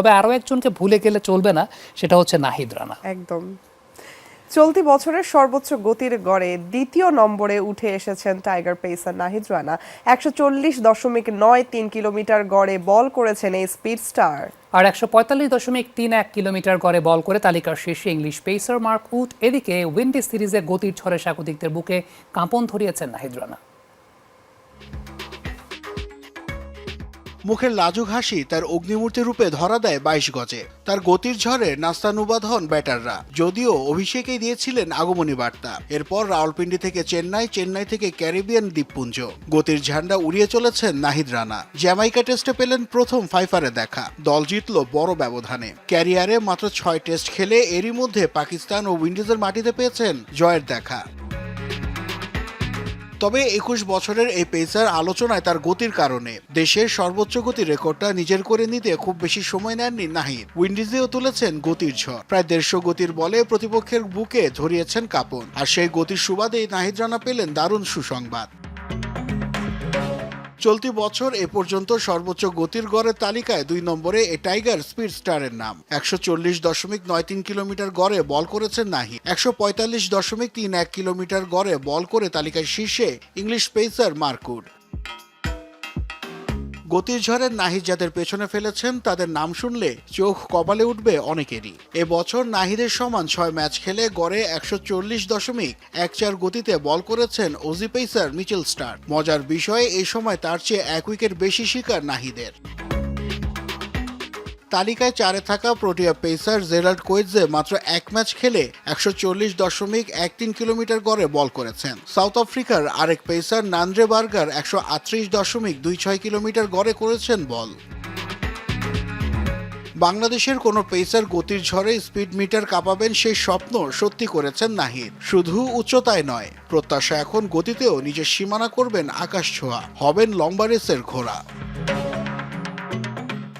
তবে আরও একজনকে ভুলে গেলে চলবে না সেটা হচ্ছে নাহিদ রানা। একদম। চলতি বছরের সর্বোচ্চ গতির গড়ে দ্বিতীয় নম্বরে উঠে এসেছেন টাইগার পেসার নাহিদ রানা। একশো চল্লিশ দশমিক নয় তিন কিলোমিটার গড়ে বল করেছেন এই স্পিড স্টার। আর একশো পঁয়তাল্লিশ দশমিক তিন এক কিলোমিটার গড়ে বল করে তালিকার শীর্ষে ইংলিশ পেসার মার্ক উড এদিকে উইন্ডিজ সিরিজে গতির ঝড়ে স্বাগতিকদের বুকে কাঁপন ধরিয়েছেন নাহিদ রানা। মুখের লাজুক হাসি তার অগ্নিমূর্তি রূপে ধরা দেয় বাইশ গজে। তার গতির ঝড়ে নাস্তানুবাদ হন ব্যাটাররা। যদিও অভিষেকেই দিয়েছিলেন আগমনী বার্তা। এরপর রাওয়ালপিন্ডি থেকে চেন্নাই চেন্নাই থেকে ক্যারিবিয়ান দ্বীপপুঞ্জ। গতির ঝান্ডা উড়িয়ে চলেছেন নাহিদ রানা। জ্যামাইকা টেস্টে পেলেন প্রথম ফাইফারে দেখা। দল জিতল বড় ব্যবধানে। ক্যারিয়ারে মাত্র ছয় টেস্ট খেলে এরই মধ্যে পাকিস্তান ও উইন্ডিজের মাটিতে পেয়েছেন জয়ের দেখা। তবে একুশ বছরের এই পেসার আলোচনায় তার গতির কারণে। দেশের সর্বোচ্চ গতির রেকর্ডটা নিজের করে নিতে খুব বেশি সময় নেননি নাহিদ। উইন্ডিজেও তুলেছেন গতির ঝড়। প্রায় দেড়শো গতির বলে প্রতিপক্ষের বুকে ধরিয়েছেন কাপন। আর সেই গতির সুবাদেই নাহিদ রানা পেলেন দারুণ সুসংবাদ। চলতি বছর এ পর্যন্ত সর্বোচ্চ গতির গড়ের তালিকায় দুই নম্বরে এ টাইগার স্পিড স্টারের নাম। একশো চল্লিশ দশমিক নয় তিন কিলোমিটার গড়ে বল করেছেন নাহি। একশো পঁয়তাল্লিশ দশমিক তিন এক কিলোমিটার গড়ে বল করে তালিকায় শীর্ষে ইংলিশ পেসার মার্কুড। গতির ঝড়ের নাহিদ যাদের পেছনে ফেলেছেন, তাদের নাম শুনলে চোখ কপালে উঠবে অনেকেরই। এবছর নাহিদের সমান ছয় ম্যাচ খেলে গড়ে একশো চল্লিশ দশমিক এক চার গতিতে বল করেছেন ওজি পেসার মিচেল স্টার মজার বিষয়ে এই সময় তার চেয়ে এক উইকেট বেশি শিকার নাহিদের। তালিকায় চারে থাকা প্রোটিয়া পেসার জেরাল্ড কোয়েজে মাত্র এক ম্যাচ খেলে একশো চল্লিশ দশমিক এক তিন কিলোমিটার গড়ে বল করেছেন। সাউথ আফ্রিকার আরেক পেসার নান্দ্রে বার্গার একশো আটত্রিশ দশমিক দুই ছয় কিলোমিটার গড়ে করেছেন বল। বাংলাদেশের কোনো পেসার গতির ঝড়ে স্পিড মিটার কাঁপাবেন সেই স্বপ্ন সত্যি করেছেন নাহিদ। শুধু উচ্চতায় নয়, প্রত্যাশা এখন গতিতেও নিজের সীমানা করবেন আকাশ ছোঁয়া, হবেন লম্বা রেসের ঘোড়া।